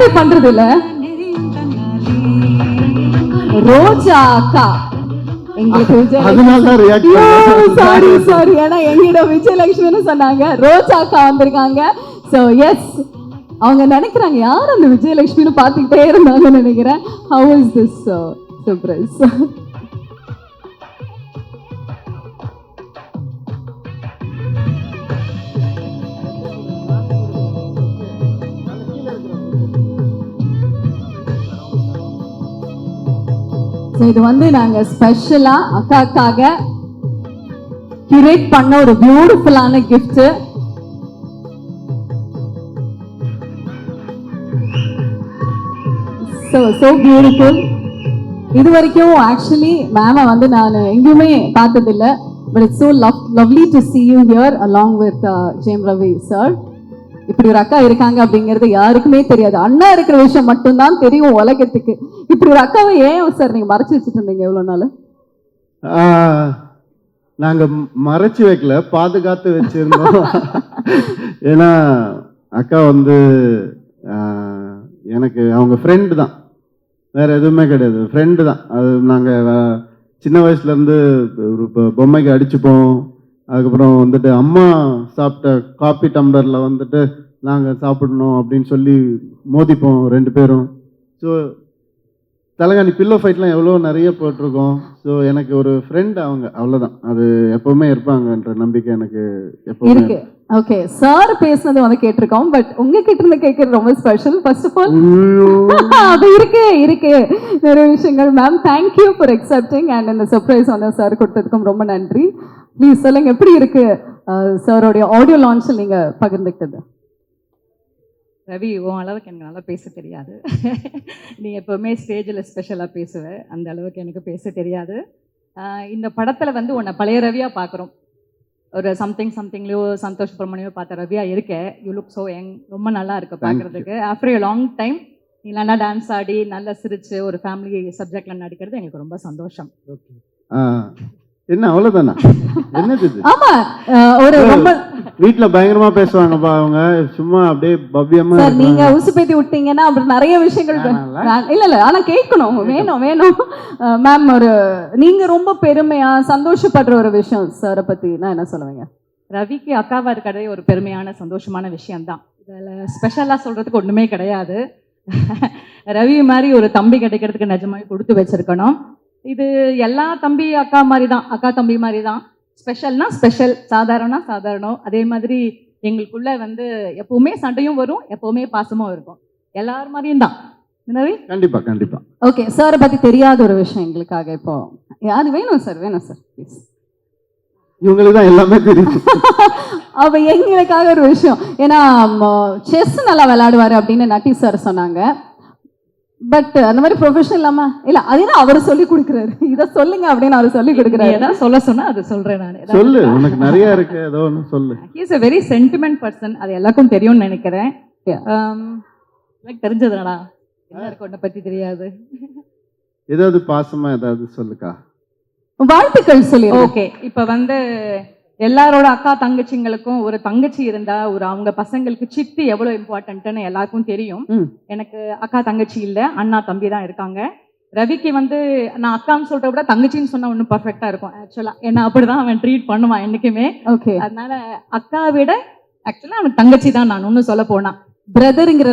பண்றது இல்ல ரோஜா அக்கா. சாரி சாரி ஏன்னா எங்கிட்ட விஜயலட்சுமின்னு சொன்னாங்க. ரோஜா அக்கா வந்திருக்காங்க. சோ எஸ் அவங்க நினைக்கிறாங்க யார் அந்த விஜயலட்சுமின்னு பார்த்துக்கிட்டே இருந்தாங்கன்னு நினைக்கிறேன். How is this surprise so இது வந்து நாங்க ஸ்பெஷலா அக்காக்காக கிரியேட் பண்ண ஒரு பியூட்டிஃபுல்லான கிஃப்ட் ஸோ ஸோ பியூட்டிஃபுல் இது வரைக்கும் ஆக்சுவலி மேமை வந்து நான் எங்கேயுமே பார்த்ததில்ல but it's so love lovely to see you here along with ஜேம் Jayam Ravi sir இப்படி ஒரு அக்கா இருக்காங்க அப்படிங்கிறது யாருக்குமே தெரியாது. அண்ணா இருக்கிற விஷயம் மட்டும்தான் தெரியும் உலகத்துக்கு. இப்படி ஒரு அக்காவை ஏன் சார் நீங்க மறைச்சு வச்சுட்டு இருந்தீங்க எவ்வளவு நாள் நாங்க மறைச்சு வைக்கல பாதுகாத்து வச்சிருந்தோம். ஏன்னா அக்கா வந்து எனக்கு அவங்க ஃப்ரெண்டு தான். வேற எதுவுமே கிடையாது. ஃப்ரெண்டு தான். அது நாங்க ஆஹ், சின்ன வயசுல இருந்து ஒரு பொம்மைக்கு அடிச்சுப்போம். அதுக்கப்புறம் வந்துட்டு அம்மா சாப்பிட்ட காப்பி டம்ளர்ல வந்துட்டு நாங்க சாப்பிடணும் அப்படின்னு சொல்லி மோதிப்போம் ரெண்டு பேரும். ஸோ தலகாணி பில்லோ ஃபைட்லாம் எவ்வளோ நிறைய போட்டிருக்கோம். ஸோ எனக்கு ஒரு ஃப்ரெண்ட் அவங்க அவ்வளோதான் அது எப்பவுமே இருப்பாங்கன்ற நம்பிக்கை எனக்கு எப்பவுமே இருக்கு. ஓகே சார் பேசுனது வந்து கேட்டிருக்கோம் பட் உங்ககிட்ட இருந்து கேட்கறது ரொம்ப ஸ்பெஷல் ஃபர்ஸ்ட் ஆஃப் ஆல். அது இருக்கு இருக்கு. நிறைய விஷயங்கள். Ma'am thank you for accepting and இந்த சர்ப்ரைஸ் வந்து சார் கொடுத்ததுக்கும் ரொம்ப நன்றி. ப்ளீஸ் சொல்லுங்க எப்படி இருக்கு சாரோடைய ஆடியோ லான்ச்சில் நீங்க பகிர்ந்துக்கிட்டது? ரவி உன் அளவுக்கு எனக்கு நல்லா பேச தெரியாது. நீ எப்போவுமே ஸ்டேஜில் ஸ்பெஷலாக பேசுவ. அந்த அளவுக்கு எனக்கு பேச தெரியாது. இந்த படத்தில் வந்து உன்னை பழைய ரவியாக பார்க்குறோம் ஒரு சம்திங் சம்திங்லையோ சந்தோஷ் சுப்ரமணியோ பார்த்த ரவியா இருக்க. யூ லுக் ஸோ யங் ரொம்ப நல்லா இருக்கு. பார்க்குறதுக்கு ஆஃப்டர் ஏ லாங் டைம் நீ நல்லா டான்ஸ் ஆடி நல்லா சிரிச்சு ஒரு ஃபேமிலி சப்ஜெக்டில் நடிக்கிறது எங்களுக்கு ரொம்ப சந்தோஷம். ஆ, என்ன அவ்வளோதானா என்னது இது? ஆமா ஒரு ரொம்ப வீட்டில் பயங்கரமா பேசுவாங்கப்பா அவங்க. சும்மா அப்படியே பவ்யமா சார் நீங்க. உசு பேத்தி விட்டீங்கன்னா அப்புறம் நிறைய விஷயங்கள் இல்ல இல்ல ஆனா கேட்கணும் வேணும் வேணும். மேம் ஒரு நீங்க ரொம்ப பெருமையா சந்தோஷப்படுற ஒரு விஷயம் சாரை பத்தி நான் என்ன சொல்லுவீங்க? ரவிக்கு அக்காவா இருக்கிறதே ஒரு பெருமையான சந்தோஷமான விஷயம்தான். இதில் ஸ்பெஷலாக சொல்கிறதுக்கு ஒன்றுமே கிடையாது. ரவி மாதிரி ஒரு தம்பி கிடைக்கிறதுக்கு நிஜமாவே கொடுத்து வச்சிருக்கணும். இது எல்லா தம்பி அக்கா மாதிரி தான் அக்கா தம்பி மாதிரி தான் ஸ்பெஷல்னா ஸ்பெஷல் சாதாரணா சாதாரணம். அதே மாதிரி எங்களுக்குள்ள வந்து எப்பவுமே சண்டையும் வரும் எப்பவுமே பாசமும் இருக்கும். எல்லார் மாதிரியும் தான். கண்டிப்பா கண்டிப்பா. ஓகே சாரை பத்தி தெரியாத ஒரு விஷயம் எங்களுக்காக இப்போ. அது வேணும் சார் வேணும் சார் ப்ளீஸ் இவங்களுக்கு தான் எல்லாமே தெரியும். அவ எங்களுக்காக ஒரு விஷயம். ஏன்னா செஸ் நல்லா விளையாடுவாரு அப்படின்னு நட்டி சார் சொன்னாங்க. பட் அந்த மாதிரி ப்ரொஃபஷனல் இல்லாம இல்ல அதுதான் அவர் சொல்லி கொடுக்குறாரு? இதை சொல்லுங்க அப்படின்னு அவர் சொல்லி கொடுக்குறாரு. ஏதாவது சொல்ல சொன்னா அது சொல்றேன் நான். சொல்லு உனக்கு நிறைய இருக்கு ஏதோ ஒன்று சொல்லு. He's a very sentiment person அது எல்லாருக்கும் தெரியும்னு நினைக்கிறேன். Um, எனக்கு தெரிஞ்சதுடா என்ன இருக்கு உன்னை பத்தி தெரியாது. ஏதாவது பாசமா ஏதாவது சொல்லுக்கா? வாழ்த்துக்கள் சொல்லி ஓகே இப்போ வந்து எல்லாரோட அக்கா தங்கச்சிங்களுக்கும் ஒரு தங்கச்சி இருந்தா ஒரு அவங்க பசங்களுக்கு சித்தி எவ்வளவு இம்பார்ட்டன்ட்னு எல்லாருக்கும் தெரியும். எனக்கு அக்கா தங்கச்சி இல்ல அண்ணா தம்பி தான் இருக்காங்க. ரவிக்கு வந்து நான் அக்கான்னு சொல்றத விட தங்கச்சின்னு சொன்னா ஒன்றும் பர்ஃபெக்டா இருக்கும். ஆக்சுவலா ஏன்னா அப்படிதான் அவன் ட்ரீட் பண்ணுவான் என்னைக்குமே. ஓகே அதனால அக்கா விட ஆக்சுவலா அவனுக்கு தங்கச்சி தான் நான் ஒன்னும் சொல்ல போனா. பிரதருங்கிற